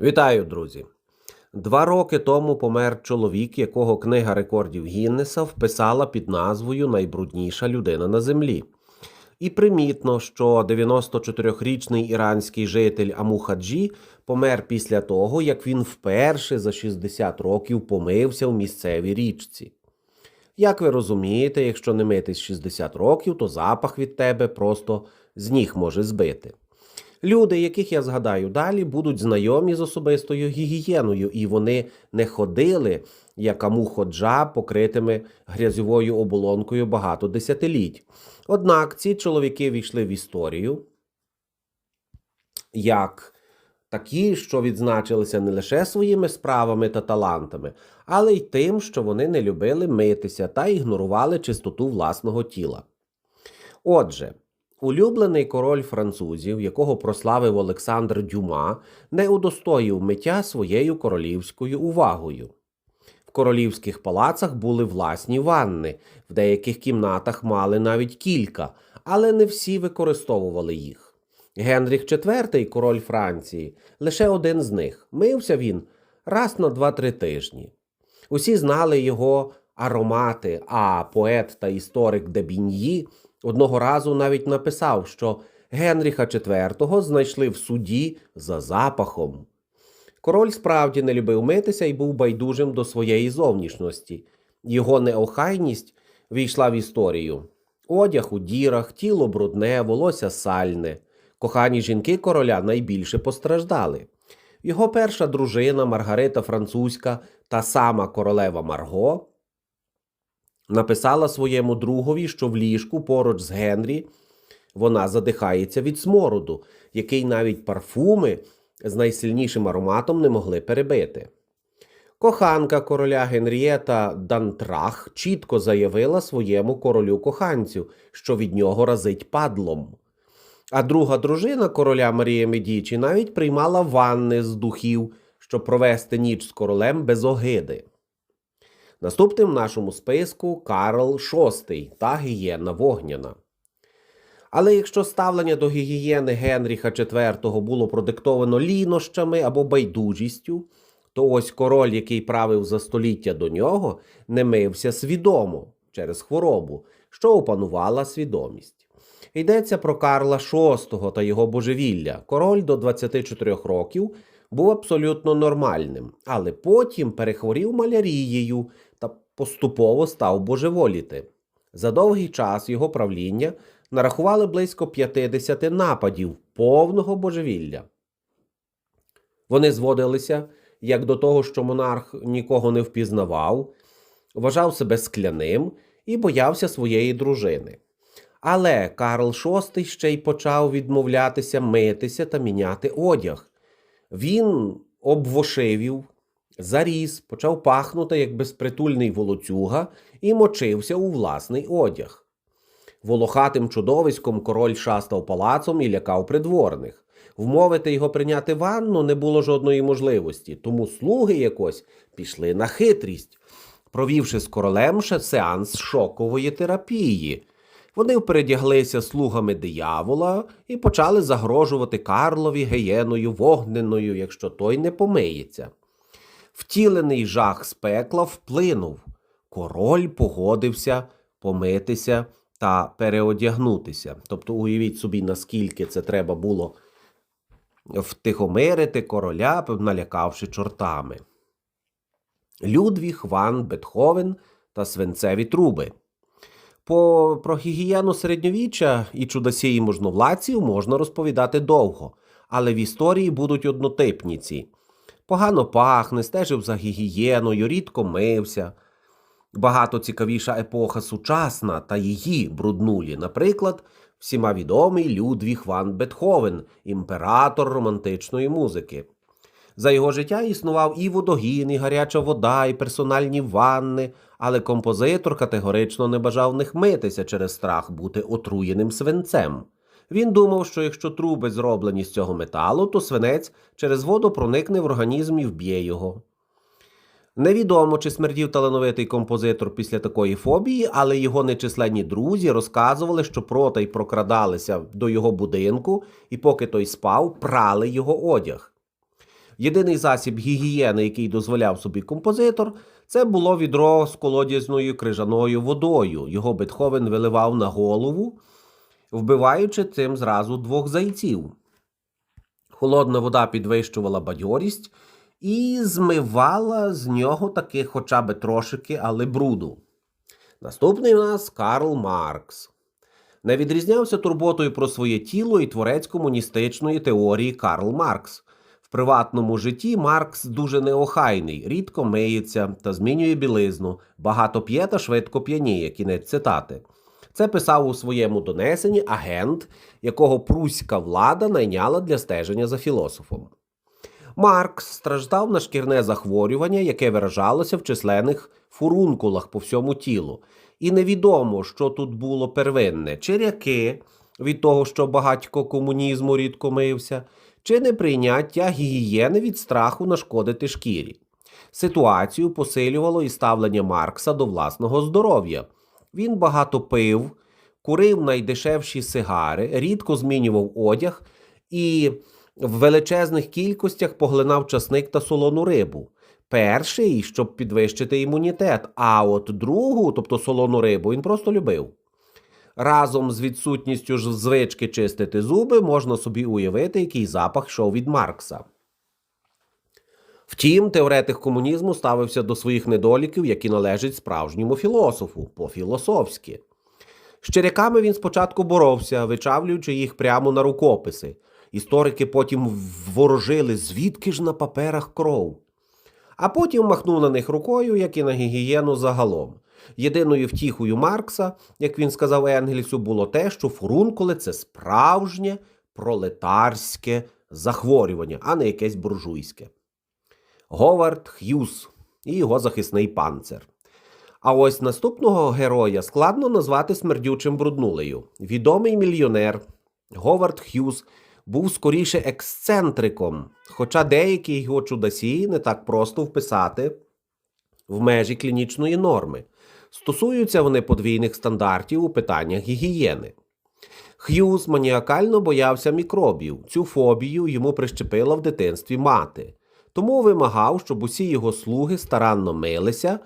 Вітаю, друзі! Два роки тому помер чоловік, якого книга рекордів Гіннеса вписала під назвою Найбрудніша людина на землі. І примітно, що 94-річний іранський житель Амухаджі помер після того, як він вперше за 60 років помився в місцевій річці. Як ви розумієте, якщо не митись 60 років, то запах від тебе просто з ніг може збити. Люди, яких я згадаю далі, будуть знайомі з особистою гігієною, і вони не ходили, як амуходжа, покритими грязьовою оболонкою багато десятиліть. Однак ці чоловіки війшли в історію як такі, що відзначилися не лише своїми справами та талантами, але й тим, що вони не любили митися та ігнорували чистоту власного тіла. Отже, улюблений король французів, якого прославив Олександр Дюма, не удостоїв миття своєю королівською увагою. В королівських палацах були власні ванни, в деяких кімнатах мали навіть кілька, але не всі використовували їх. Генріх IV, король Франції, лише один з них. Мився він раз на два-три тижні. Усі знали його аромати, а поет та історик Дебіньї одного разу навіть написав, що Генріха IV знайшли в суді за запахом. Король справді не любив митися і був байдужим до своєї зовнішності. Його неохайність війшла в історію. Одяг у дірах, тіло брудне, волосся сальне. Кохані жінки короля найбільше постраждали. Його перша дружина Маргарита Французька, та сама королева Марго, написала своєму другові, що в ліжку поруч з Генрі вона задихається від смороду, який навіть парфуми з найсильнішим ароматом не могли перебити. Коханка короля Генрієта Дантрах чітко заявила своєму королю коханцю, що від нього разить падлом. А друга дружина короля Марія Медічі навіть приймала ванни з духів, щоб провести ніч з королем без огиди. Наступним в нашому списку Карл VI та гієна Вогняна. Але якщо ставлення до гігієни Генріха IV було продиктовано лінощами або байдужістю, то ось король, який правив за століття до нього, не мився свідомо через хворобу, що опанувала свідомість. Йдеться про Карла VI та його божевілля. Король до 24 років був абсолютно нормальним, але потім перехворів малярією поступово став божеволіти. За довгий час його правління нарахували близько 50 нападів повного божевілля. Вони зводилися як до того, що монарх нікого не впізнавав, вважав себе скляним і боявся своєї дружини. Але Карл VI ще й почав відмовлятися митися та міняти одяг. Він обвошивів, заріс, почав пахнути як безпритульний волоцюга і мочився у власний одяг. Волохатим чудовиськом король шастав палацом і лякав придворних. Вмовити його прийняти ванну не було жодної можливості, тому слуги якось пішли на хитрість, провівши з королем ще сеанс шокової терапії. Вони впередяглися слугами диявола і почали загрожувати Карлові геєною вогненою, якщо той не помиється. Втілений жах з пекла вплинув. Король погодився помитися та переодягнутися. Тобто, уявіть собі, наскільки це треба було втихомирити короля, налякавши чортами. Людвіг Ван Бетховен та свинцеві труби. По, Про гігієну середньовіччя і чудосії можновладців можна розповідати довго, але в історії будуть однотипніці. Погано пахне, стежив за гігієною, рідко мився. Багато цікавіша епоха сучасна та її бруднулі, наприклад, всіма відомий Людвіг Ван Бетховен, імператор романтичної музики. За його життя існував і водогін, і гаряча вода, і персональні ванни, але композитор категорично не бажав них митися через страх бути отруєним свинцем. Він думав, що якщо труби зроблені з цього металу, то свинець через воду проникне в організм і вб'є його. Невідомо, чи смердів талановитий композитор після такої фобії, але його нечисленні друзі розказували, що протай прокрадалися до його будинку і, поки той спав, прали його одяг. Єдиний засіб гігієни, який дозволяв собі композитор, це було відро з колодязною крижаною водою. Його Бетховен виливав на голову, вбиваючи цим зразу двох зайців. Холодна вода підвищувала бадьорість і змивала з нього таки хоча б трошики, але бруду. Наступний у нас Карл Маркс. Не відрізнявся турботою про своє тіло і творець комуністичної теорії Карл Маркс. В приватному житті Маркс дуже неохайний, рідко миється та змінює білизну, багато п'є та швидко п'яніє. Кінець цитати. Це писав у своєму донесенні агент, якого пруська влада найняла для стеження за філософом. Маркс страждав на шкірне захворювання, яке виражалося в численних фурункулах по всьому тілу. І невідомо, що тут було первинне, чи ряки від того, що багатько комунізму рідко мився, чи неприйняття гігієни від страху нашкодити шкірі. Ситуацію посилювало і ставлення Маркса до власного здоров'я. Він багато пив, курив найдешевші сигари, рідко змінював одяг і в величезних кількостях поглинав часник та солону рибу. Перший, щоб підвищити імунітет, а от другу, тобто солону рибу, він просто любив. Разом з відсутністю ж звички чистити зуби можна собі уявити, який запах йшов від Маркса. Втім, теоретик комунізму ставився до своїх недоліків, які належать справжньому філософу, по-філософськи. З черяками він спочатку боровся, вичавлюючи їх прямо на рукописи. Історики потім ворожили, звідки ж на паперах кров. А потім махнув на них рукою, як і на гігієну загалом. Єдиною втіхою Маркса, як він сказав Енгельсу, було те, що фурункули це справжнє пролетарське захворювання, а не якесь буржуйське. Говард Х'юз і його захисний панцир. А ось наступного героя складно назвати смердючим бруднулею. Відомий мільйонер Говард Х'юз був скоріше ексцентриком, хоча деякі його чудасі не так просто вписати в межі клінічної норми. Стосуються вони подвійних стандартів у питаннях гігієни. Х'юз маніакально боявся мікробів. Цю фобію йому прищепила в дитинстві мати. Тому вимагав, щоб усі його слуги старанно милися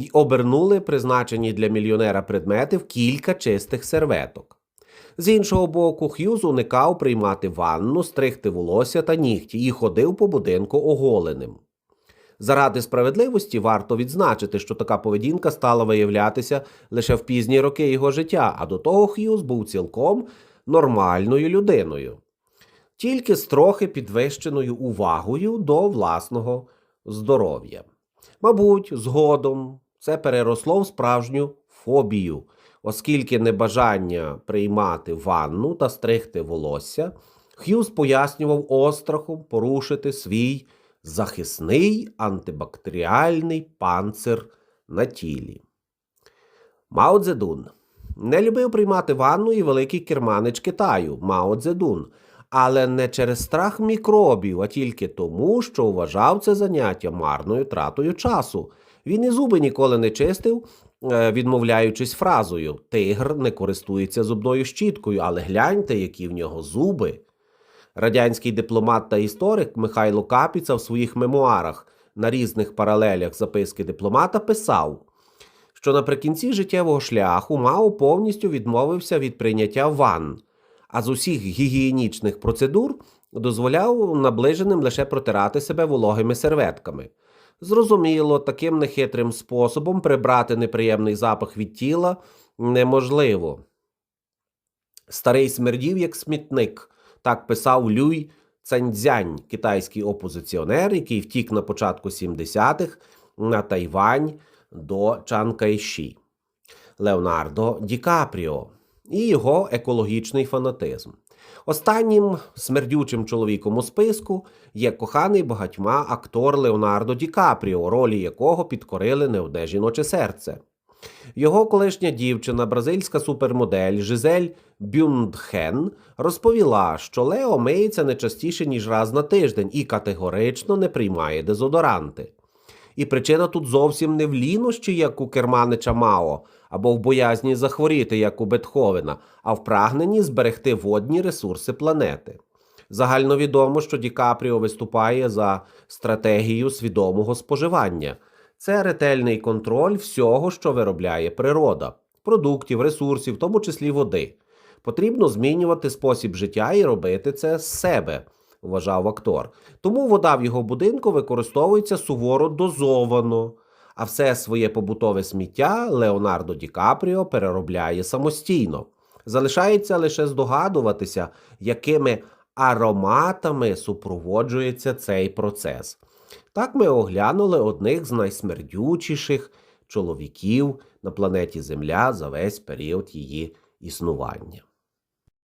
і обернули призначені для мільйонера предмети в кілька чистих серветок. З іншого боку, Х'юз уникав приймати ванну, стригти волосся та нігті і ходив по будинку оголеним. Заради справедливості варто відзначити, що така поведінка стала виявлятися лише в пізні роки його життя, а до того Х'юз був цілком нормальною людиною, тільки з трохи підвищеною увагою до власного здоров'я. Мабуть, згодом це переросло в справжню фобію, оскільки небажання приймати ванну та стригти волосся, Х'юз пояснював острахом порушити свій захисний антибактеріальний панцир на тілі. Мао Цзедун не любив приймати ванну і великий керманич Китаю Мао Цзедун, але не через страх мікробів, а тільки тому, що вважав це заняття марною тратою часу. Він і зуби ніколи не чистив, е, відмовляючись фразою Тигр не користується зубною щіткою, але гляньте, які в нього зуби. Радянський дипломат та історик Михайло Капіца в своїх мемуарах на різних паралелях записки дипломата писав, що наприкінці життєвого шляху Мао повністю відмовився від прийняття ванн, а з усіх гігієнічних процедур дозволяв наближеним лише протирати себе вологими серветками. Зрозуміло, таким нехитрим способом прибрати неприємний запах від тіла неможливо. Старий смердів як смітник, так писав Люй Цаньцзянь, китайський опозиціонер, який втік на початку 70-х на Тайвань до Чан Кайші. Леонардо Ді Капріо і його екологічний фанатизм. Останнім смердючим чоловіком у списку є коханий багатьма актор Леонардо Ді Капріо, ролі якого підкорили не жіноче серце. Його колишня дівчина, бразильська супермодель Жизель Бюндхен, розповіла, що Лео миється не частіше, ніж раз на тиждень і категорично не приймає дезодоранти. І причина тут зовсім не в лінощі, як у керманича Мао, або в боязні захворіти, як у Бетховена, а в прагненні зберегти водні ресурси планети. Загальновідомо, що Ді Капріо виступає за стратегію свідомого споживання. Це ретельний контроль всього, що виробляє природа, продуктів, ресурсів, в тому числі води. Потрібно змінювати спосіб життя і робити це з себе, вважав актор. Тому вода в його будинку використовується суворо дозовано, а все своє побутове сміття Леонардо Ді Капріо переробляє самостійно. Залишається лише здогадуватися, якими ароматами супроводжується цей процес. Так ми оглянули одних з найсмердючіших чоловіків на планеті Земля за весь період її існування.